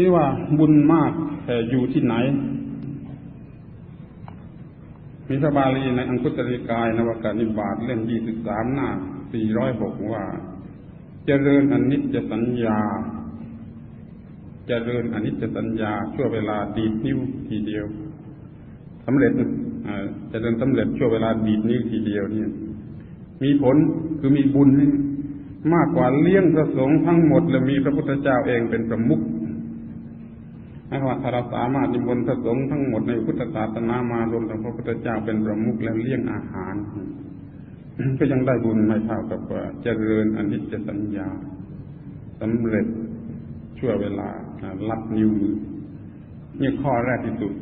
ที่ว่าบุญมากแต่อยู่ที่ไหน มีพระบาลีในอังคุตริกายนวกานิบาตเล่มยี่สิบสามหน้าสี่ร้อยหกว่า เจริญอนิจจสัญญา เจริญอนิจจสัญญา ชั่วเวลาดีดนิ้วทีเดียวสำเร็จเจริญสำเร็จชั่วเวลาดีดนิ้วทีเดียวเนี่ยมีผลคือมีบุญมากกว่าเลี้ยงพระสงฆ์ทั้งหมด และมีพระพุทธเจ้าเองเป็นประมุข หมายว่าถ้าเราสามารถนิมนต์พระสงฆ์ทั้งหมดในพุทธศาสนามารวมทั้งพระพุทธเจ้าเป็นประมุขแล้วเลี้ยงอาหาร ก็ยังได้บุญไม่เท่ากับว่าเจริญอนิจจสัญญาสำเร็จชั่วเวลาลัดนิ้วมือนี่ข้อแรกที่สุด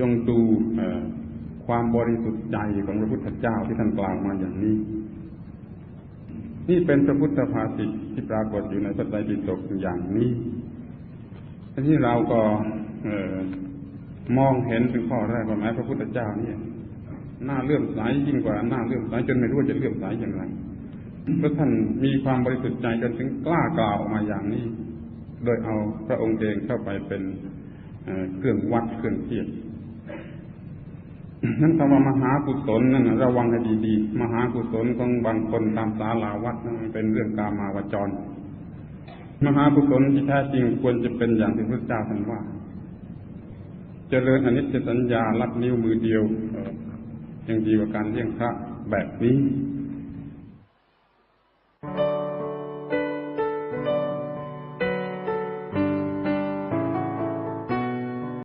จงดูความบริสุทธิ์ใจของพระพุทธเจ้าที่ท่านกล่าวมาอย่างนี้ นี่เป็นพระพุทธภาษิตที่ปรากฏอยู่ในพระไตรปิฎกอย่างนี้ ที่เราก็มองเห็นเป็นข้อแรกว่าแม้พระพุทธเจ้านี่น่าเลื่อมใสยิ่งกว่าน่าเลื่อมใสจนไม่รู้ว่าจะเลื่อมใสอย่างไรเพราะท่านมีความบริสุทธิ์ใจจนถึงกล้ากล่าวออกมาอย่างนี้ โดยเอาพระองค์เองเข้าไปเป็นเครื่องวัดเครื่องเทียบนั้นคำว่ามหากุศลนั่นระวังให้ดีๆ มหากุศลของบางคนตามศาลาวัดนั่นเป็นเรื่องกามาวจร มหากุศลที่แท้จริงควรจะเป็นอย่างที่พระเจ้าท่านว่าเจริญอนิจจสัญญาลัดนิ้วมือเดียวยังดีกว่าการเลี้ยงพระแบบนี้